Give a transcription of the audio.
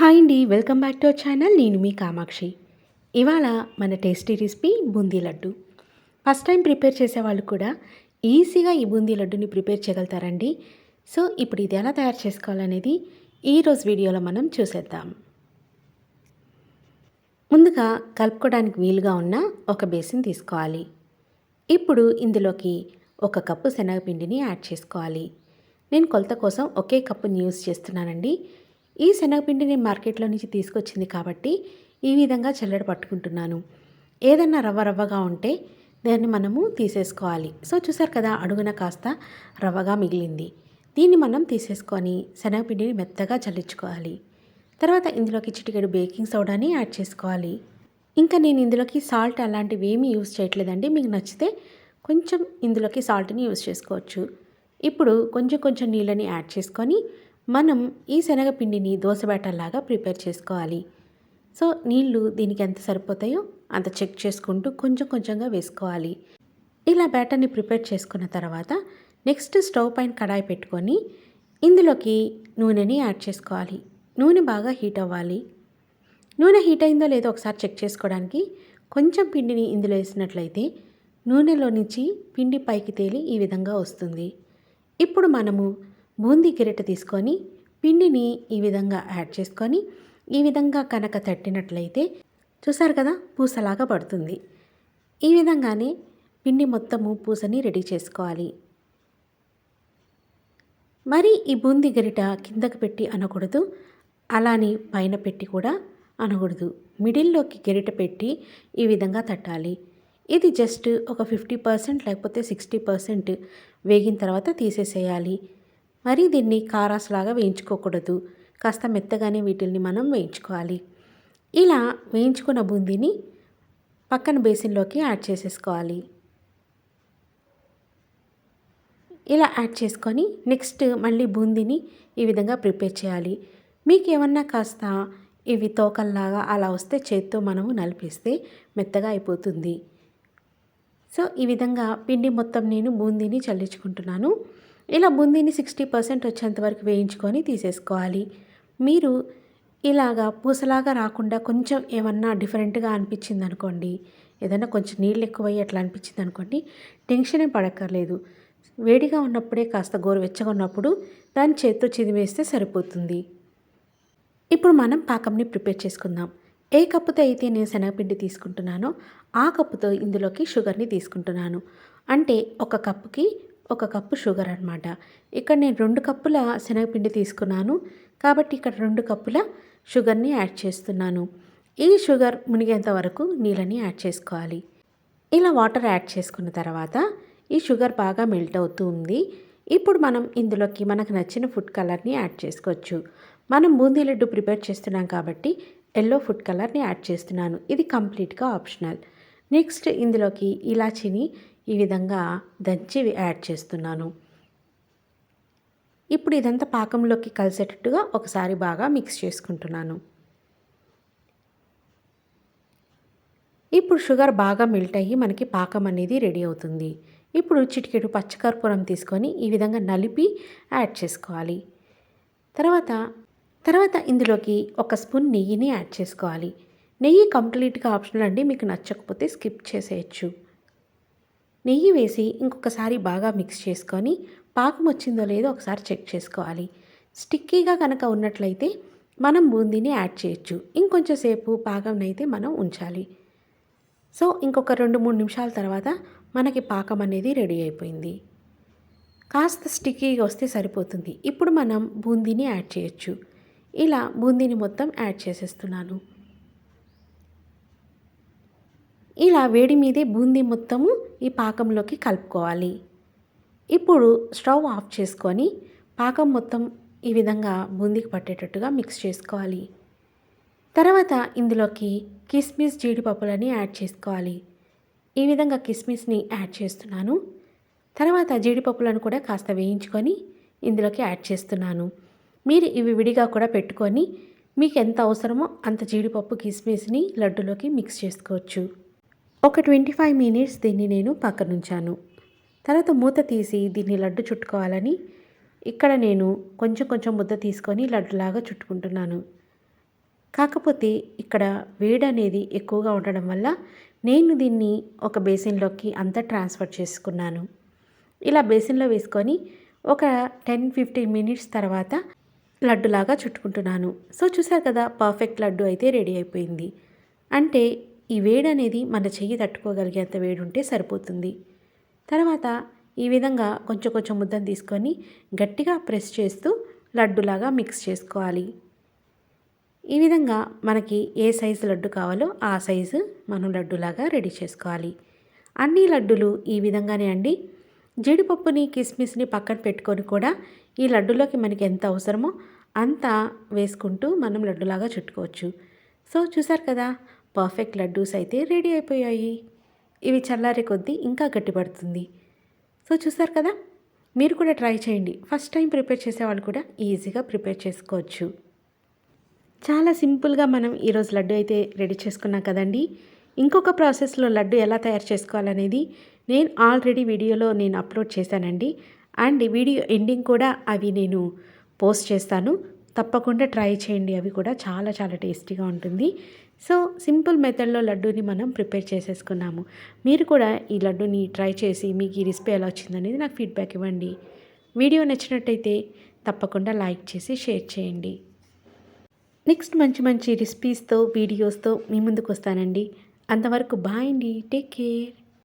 Hi అండి welcome back to our channel. నేను మీ కామాక్షి. ఇవాళ మన tasty recipe boondi laddu. First time prepare చేసే వాళ్ళు కూడా ఈజీగా ఈ బూందీ లడ్డుని ప్రిపేర్ చేయగలుగుతారండి. సో ఇప్పుడు ఇది ఎలా తయారు చేసుకోవాలనేది ఈరోజు వీడియోలో మనం చూసేద్దాం. ముందుగా కలుపుకోవడానికి వీలుగా ఉన్న ఒక బేసిన్ తీసుకోవాలి. ఇప్పుడు ఇందులోకి ఒక కప్పు శనగపిండిని యాడ్ చేసుకోవాలి. నేను కొలత కోసం ఒకే కప్పుని యూస్ చేస్తున్నానండి. ఈ శనగపిండి నేను మార్కెట్లో నుంచి తీసుకొచ్చింది కాబట్టి ఈ విధంగా చల్లడ పట్టుకుంటున్నాను. ఏదన్నా రవ్వ రవ్వగా ఉంటే దాన్ని మనము తీసేసుకోవాలి. సో చూసారు కదా అడుగున కాస్త రవ్వగా మిగిలింది. దీన్ని మనం తీసేసుకొని శనగపిండిని మెత్తగా చల్లించుకోవాలి. తర్వాత ఇందులోకి చిటికెడు బేకింగ్ సోడాని యాడ్ చేసుకోవాలి. ఇంకా నేను ఇందులోకి సాల్ట్ అలాంటివి ఏమీ యూస్ చేయట్లేదండి. మీకు నచ్చితే కొంచెం ఇందులోకి సాల్ట్ని యూస్ చేసుకోవచ్చు. ఇప్పుడు కొంచెం కొంచెం నీళ్ళని యాడ్ చేసుకొని మనం ఈ శనగపిండిని దోశ ప్రిపేర్ చేసుకోవాలి. సో నీళ్ళు దీనికి ఎంత సరిపోతాయో అంత చెక్ చేసుకుంటూ కొంచెం కొంచెంగా వేసుకోవాలి. ఇలా బ్యాటర్ని ప్రిపేర్ చేసుకున్న తర్వాత నెక్స్ట్ స్టవ్ పైన కడాయి పెట్టుకొని ఇందులోకి నూనెని యాడ్ చేసుకోవాలి. నూనె బాగా హీట్ అవ్వాలి. నూనె హీట్ అయిందో లేదో ఒకసారి చెక్ చేసుకోవడానికి కొంచెం పిండిని ఇందులో వేసినట్లయితే నూనెలో నుంచి పిండి పైకి తేలి ఈ విధంగా వస్తుంది. ఇప్పుడు మనము బూందీ గిరెట తీసుకొని పిండిని ఈ విధంగా యాడ్ చేసుకొని ఈ విధంగా కనుక తట్టినట్లయితే చూసారు కదా పూసలాగా పడుతుంది. ఈ విధంగానే పిండి మొత్తము పూసని రెడీ చేసుకోవాలి. మరి ఈ బూంది గరిట కిందకు పెట్టి అనకూడదు. అలాని పైన పెట్టి కూడా అనకూడదు. మిడిల్లోకి గరిట పెట్టి ఈ విధంగా తట్టాలి. ఇది జస్ట్ ఒక ఫిఫ్టీ పర్సెంట్ లేకపోతే సిక్స్టీ పర్సెంట్ వేగిన తర్వాత తీసేసేయాలి. మరి దీన్ని కారాసులాగా వేయించుకోకూడదు. కాస్త మెత్తగానే వీటిల్ని మనం వేయించుకోవాలి. ఇలా వేయించుకున్న బూందీని పక్కన బేసిన్లోకి యాడ్ చేసేసుకోవాలి. ఇలా యాడ్ చేసుకొని నెక్స్ట్ మళ్ళీ బూందీని ఈ విధంగా ప్రిపేర్ చేయాలి. మీకు ఏమన్నా కాస్త ఇవి తోకల్లాగా అలా వస్తే చేత్తో మనము నలిపిస్తే మెత్తగా అయిపోతుంది. సో ఈ విధంగా పిండి మొత్తం నేను బూందీని చల్లించుకుంటున్నాను. ఇలా బూందీని సిక్స్టీ పర్సెంట్ వచ్చేంత వరకు వేయించుకొని తీసేసుకోవాలి. మీరు ఇలాగా పూసలాగా రాకుండా కొంచెం ఏమన్నా డిఫరెంట్గా అనిపించింది అనుకోండి ఏదైనా కొంచెం నీళ్ళు ఎక్కువయ్యి అట్లా అనిపించింది అనుకోండి టెన్షన్ ఏం పడక్కర్లేదు. వేడిగా ఉన్నప్పుడే కాస్త గోరువెచ్చగా ఉన్నప్పుడు దాన్ని చేత్తో చిదిమేస్తే సరిపోతుంది. ఇప్పుడు మనం పాకంని ప్రిపేర్ చేసుకుందాం. ఏ కప్పుతో అయితే నేను శనగపిండి తీసుకుంటున్నానో ఆ కప్పుతో ఇందులోకి షుగర్ని తీసుకుంటున్నాను. అంటే ఒక కప్పుకి ఒక కప్పు షుగర్ అనమాట ఇక్కడ నేను రెండు కప్పుల శనగపిండి తీసుకున్నాను. కాబట్టి ఇక్కడ రెండు కప్పుల షుగర్ని యాడ్ చేస్తున్నాను. ఈ షుగర్ మునిగేంత వరకు నీళ్ళని యాడ్ చేసుకోవాలి. ఇలా వాటర్ యాడ్ చేసుకున్న తర్వాత ఈ షుగర్ బాగా మెల్ట్ అవుతూ ఉంది. ఇప్పుడు మనం ఇందులోకి మనకు నచ్చిన ఫుడ్ కలర్ని యాడ్ చేసుకోవచ్చు. మనం బూందీ లడ్డు ప్రిపేర్ చేస్తున్నాం కాబట్టి ఎల్లో ఫుడ్ కలర్ని యాడ్ చేస్తున్నాను. ఇది కంప్లీట్గా ఆప్షనల్. నెక్స్ట్ ఇందులోకి ఇలాచీని ఈ విధంగా దంచి యాడ్ చేస్తున్నాను. ఇప్పుడు ఇదంతా పాకంలోకి కలిసేటట్టుగా ఒకసారి బాగా మిక్స్ చేసుకుంటున్నాను. ఇప్పుడు షుగర్ బాగా మెల్ట్ అయ్యి మనకి పాకం అనేది రెడీ అవుతుంది. ఇప్పుడు చిటికెడు పచ్చకర్పూరం తీసుకొని ఈ విధంగా నలిపి యాడ్ చేసుకోవాలి. తర్వాత తర్వాత ఇందులోకి ఒక స్పూన్ నెయ్యిని యాడ్ చేసుకోవాలి. నెయ్యి కంప్లీట్గా ఆప్షనల్ అండి మీకు నచ్చకపోతే స్కిప్ చేసేయచ్చు. నెయ్యి వేసి ఇంకొకసారి బాగా మిక్స్ చేసుకొని పాకం వచ్చిందో లేదో ఒకసారి చెక్ చేసుకోవాలి. స్టిక్కీగా కనుక ఉన్నట్లయితే మనం బూందీని యాడ్ చేయొచ్చు. ఇంకొంచెం సేపు పాకం అయితే మనం ఉంచాలి. సో ఇంకొక రెండు మూడు నిమిషాల తర్వాత మనకి పాకం అనేది రెడీ అయిపోయింది. కాస్త స్టిక్కీగా వస్తే సరిపోతుంది. ఇప్పుడు మనం బూందీని యాడ్ చేయొచ్చు. ఇలా బూందీని మొత్తం యాడ్ చేసేస్తున్నాను. ఇలా వేడి మీదే బూందీ మొత్తము ఈ పాకంలోకి కలుపుకోవాలి. ఇప్పుడు స్టవ్ ఆఫ్ చేసుకొని పాకం మొత్తం ఈ విధంగా బూందీకి పట్టేటట్టుగా మిక్స్ చేసుకోవాలి. తర్వాత ఇందులోకి కిస్మిస్ జీడిపప్పులని యాడ్ చేసుకోవాలి. ఈ విధంగా కిస్మిస్ని యాడ్ చేస్తున్నాను. తర్వాత జీడిపప్పులను కూడా కాస్త వేయించుకొని ఇందులోకి యాడ్ చేస్తున్నాను. మీరు ఇవి విడిగా కూడా పెట్టుకొని మీకు ఎంత అవసరమో అంత జీడిపప్పు కిస్మిస్ని లడ్డులోకి మిక్స్ చేసుకోవచ్చు. ఒక ట్వంటీ ఫైవ్ మినిట్స్ దీన్ని నేను పక్కనుంచాను. తర్వాత మూత తీసి దీన్ని లడ్డు చుట్టుకోవాలని ఇక్కడ నేను కొంచెం కొంచెం ముద్ద తీసుకొని లడ్డులాగా చుట్టుకుంటున్నాను. కాకపోతే ఇక్కడ వేడి అనేది ఎక్కువగా ఉండడం వల్ల నేను దీన్ని ఒక బేసిన్లోకి అంతా ట్రాన్స్ఫర్ చేసుకున్నాను. ఇలా బేసిన్లో వేసుకొని ఒక టెన్ ఫిఫ్టీన్ మినిట్స్ తర్వాత లడ్డులాగా చుట్టుకుంటున్నాను. సో చూసారు కదా పర్ఫెక్ట్ లడ్డు అయితే రెడీ అయిపోయింది. అంటే ఈ వేడి అనేది మన చెయ్యి తట్టుకోగలిగేంత వేడి ఉంటే సరిపోతుంది. తర్వాత ఈ విధంగా కొంచెం కొంచెం ముద్దను తీసుకొని గట్టిగా ప్రెస్ చేస్తూ లడ్డులాగా మిక్స్ చేసుకోవాలి. ఈ విధంగా మనకి ఏ సైజు లడ్డు కావాలో ఆ సైజు మనం లడ్డులాగా రెడీ చేసుకోవాలి. అన్ని లడ్డులు ఈ విధంగానే అండి. జీడిపప్పుని కిస్మిస్ని పక్కన పెట్టుకొని కూడా ఈ లడ్డులోకి మనకి ఎంత అవసరమో అంత వేసుకుంటూ మనం లడ్డులాగా చుట్టుకోవచ్చు. సో చూసారు కదా పర్ఫెక్ట్ లడ్డూస్ అయితే రెడీ అయిపోయాయి. ఇవి చల్లారే కొద్దీ ఇంకా గట్టిపడుతుంది. సో చూసారు కదా? మీరు కూడా ట్రై చేయండి. ఫస్ట్ టైం ప్రిపేర్ చేసేవాళ్ళు కూడా ఈజీగా ప్రిపేర్ చేసుకోవచ్చు. చాలా సింపుల్గా మనం ఈరోజు లడ్డు అయితే రెడీ చేసుకున్నాం కదండి? ఇంకొక ప్రాసెస్లో లడ్డు ఎలా తయారు చేసుకోవాలనేది నేను ఆల్రెడీ వీడియోలో నేను అప్లోడ్ చేశానండి. అండ్ వీడియో ఎండింగ్ కూడా అవి నేను పోస్ట్ చేస్తాను. తప్పకుండా ట్రై చేయండి. అవి కూడా చాలా చాలా టేస్టీగా ఉంటుంది. సో సింపుల్ మెథడ్లో లడ్డూని మనం ప్రిపేర్ చేసేసుకున్నాము. మీరు కూడా ఈ లడ్డూని ట్రై చేసి మీకు ఈ రెసిపీ ఎలా వచ్చిందనేది నాకు ఫీడ్బ్యాక్ ఇవ్వండి. వీడియో నచ్చినట్టయితే తప్పకుండా లైక్ చేసి షేర్ చేయండి. నెక్స్ట్ మంచి మంచి రెసిపీస్తో వీడియోస్తో మీ ముందుకు వస్తానండి. అంతవరకు బాయ్ అండి. Take care.